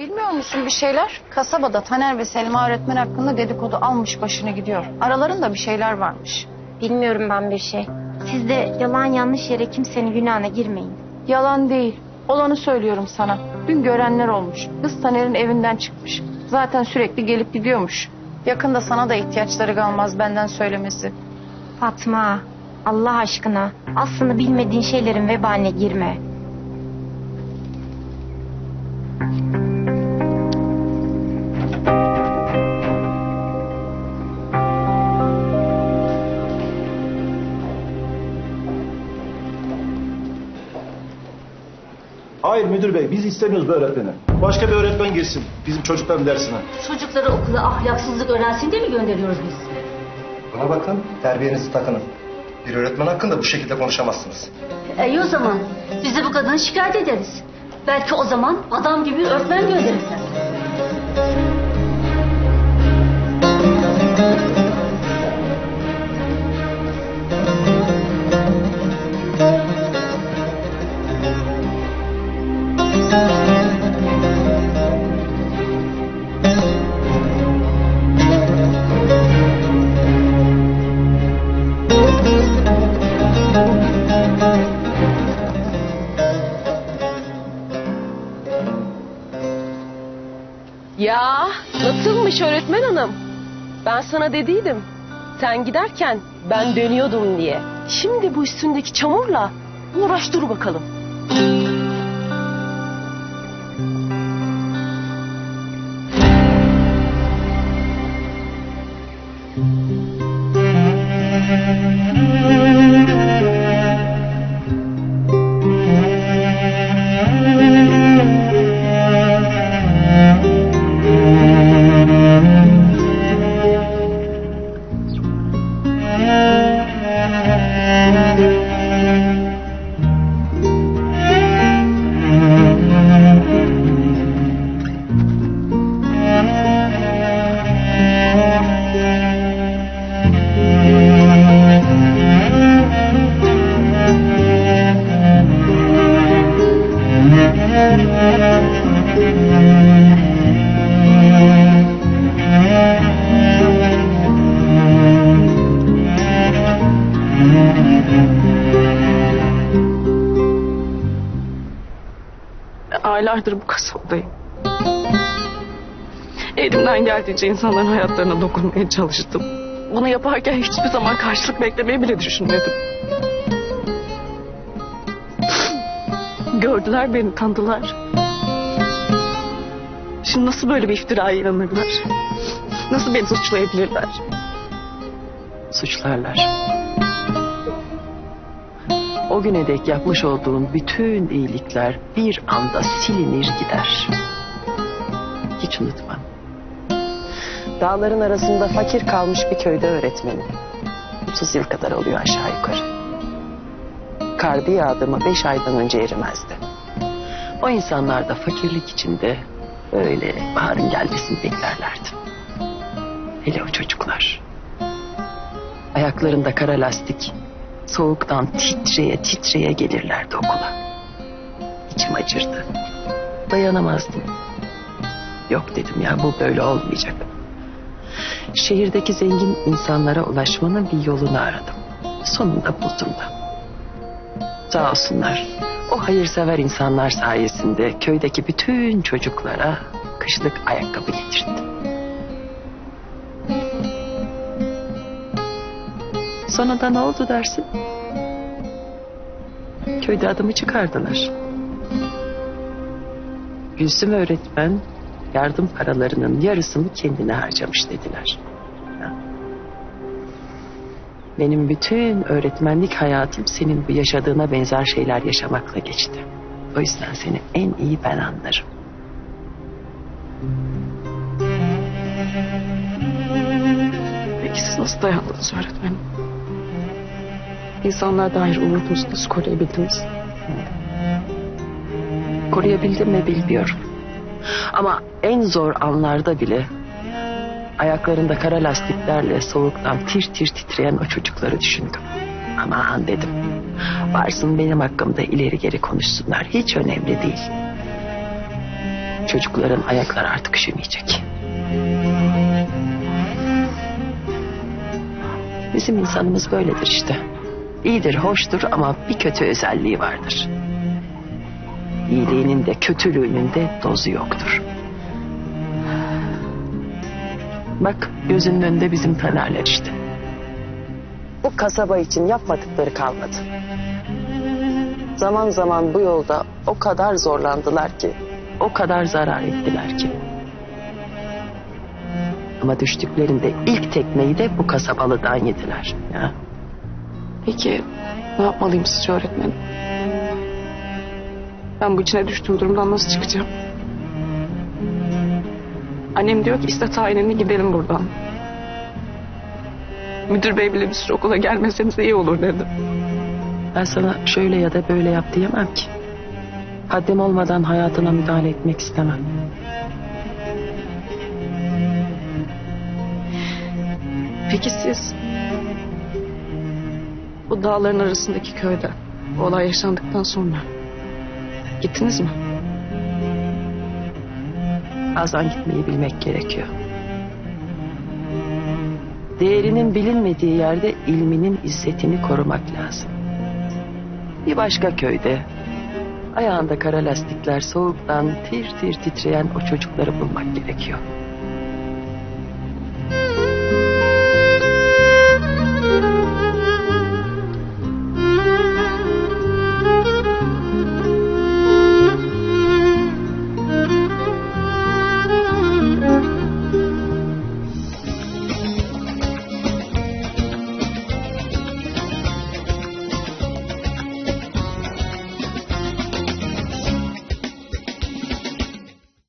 Bilmiyor musun bir şeyler? Kasabada Taner ve Selma öğretmen hakkında dedikodu almış başını gidiyor. Aralarında bir şeyler varmış. Bilmiyorum ben bir şey. Siz de yalan yanlış yere kimsenin günahına girmeyin. Yalan değil. Olanı söylüyorum sana. Dün görenler olmuş. Kız Taner'in evinden çıkmış. Zaten sürekli gelip gidiyormuş. Yakında sana da ihtiyaçları kalmaz benden söylemesi. Fatma, Allah aşkına aslında bilmediğin şeylerin vebaline girme. Hayır müdür bey biz istemiyoruz bu öğretmeni. Başka bir öğretmen girsin bizim çocukların dersine. Çocukları okula ahlaksızlık öğrensin diye mi gönderiyoruz biz? Buna bakın, terbiyenizi takının. Bir öğretmen hakkında bu şekilde konuşamazsınız. E iyi o zaman. Biz de bu kadını şikayet ederiz. Belki o zaman adam gibi öğretmen gönderirler. Nasılmış öğretmen hanım? Ben sana dediydim. Sen giderken ben dönüyordum diye. Şimdi bu üstündeki çamurla uğraş dur bakalım. Aylardır bu kasabadayım. Elimden geldiğince insanların hayatlarına dokunmaya çalıştım. Bunu yaparken hiçbir zaman karşılık beklemeyi bile düşünmedim. Gördüler beni, tanıdılar. Şimdi nasıl böyle bir iftiraya inanırlar? Nasıl beni suçlayabilirler? suçlarlar. O güne dek yapmış olduğun bütün iyilikler bir anda silinir gider. Hiç unutma. Dağların arasında fakir kalmış bir köyde öğretmenim. 30 yıl kadar oluyor aşağı yukarı. Kar bir yağdı mı beş aydan önce erimezdi. O insanlar da fakirlik içinde öyle baharın gelmesini beklerlerdi. Hele o çocuklar. Ayaklarında kara lastik, soğuktan titreye titreye gelirlerdi okula. İçim acırdı. Dayanamazdım. Yok dedim ya bu böyle olmayacak. Şehirdeki zengin insanlara ulaşmanın bir yolunu aradım. Sonunda buldum da. Sağ olsunlar. O hayırsever insanlar sayesinde köydeki bütün çocuklara kışlık ayakkabı getirdim. Sonra da ne oldu dersin? Köyde adımı çıkardılar. Gülsüm öğretmen yardım paralarının yarısını kendine harcamış dediler. Benim bütün öğretmenlik hayatım senin bu yaşadığına benzer şeyler yaşamakla geçti. O yüzden seni en iyi ben anlarım. Peki siz nasıl dayandınız öğretmenim? İnsanlar dair umudunuzu nasıl koruyabildiniz? Koruyabildim mi bilmiyorum. Ama en zor anlarda bile ayaklarında kara lastiklerle soğuktan tir tir titreyen o çocukları düşündüm. Aman dedim. Varsın benim hakkımda ileri geri konuşsunlar. Hiç önemli değil. çocukların ayakları artık üşümeyecek. Bizim insanımız böyledir işte. İyidir, hoştur ama bir kötü özelliği vardır. İyiliğinin de kötülüğünün de dozu yoktur. Bak gözünün önünde bizim Tanerler işte. Bu kasaba için yapmadıkları kalmadı. Zaman zaman bu yolda o kadar zorlandılar ki, o kadar zarar ettiler ki. Ama düştüklerinde ilk tekmeyi de bu kasabalıdan yediler. Ya. Peki ne yapmalıyım sizce öğretmenim? Ben bu içine düştüğüm durumdan nasıl çıkacağım? Annem diyor ki iste tayinini gidelim buradan. Müdür bey bile bir süre okula gelmeseniz iyi olur dedi. Ben sana şöyle ya da böyle yap diyemem ki. Haddim olmadan hayatına müdahale etmek istemem. Peki siz bu dağların arasındaki köyde bu olay yaşandıktan sonra gittiniz mi? Bazen gitmeyi bilmek gerekiyor. Değerinin bilinmediği yerde ilminin izzetini korumak lazım. Bir başka köyde ayağında kara lastikler soğuktan tir tir titreyen o çocukları bulmak gerekiyor.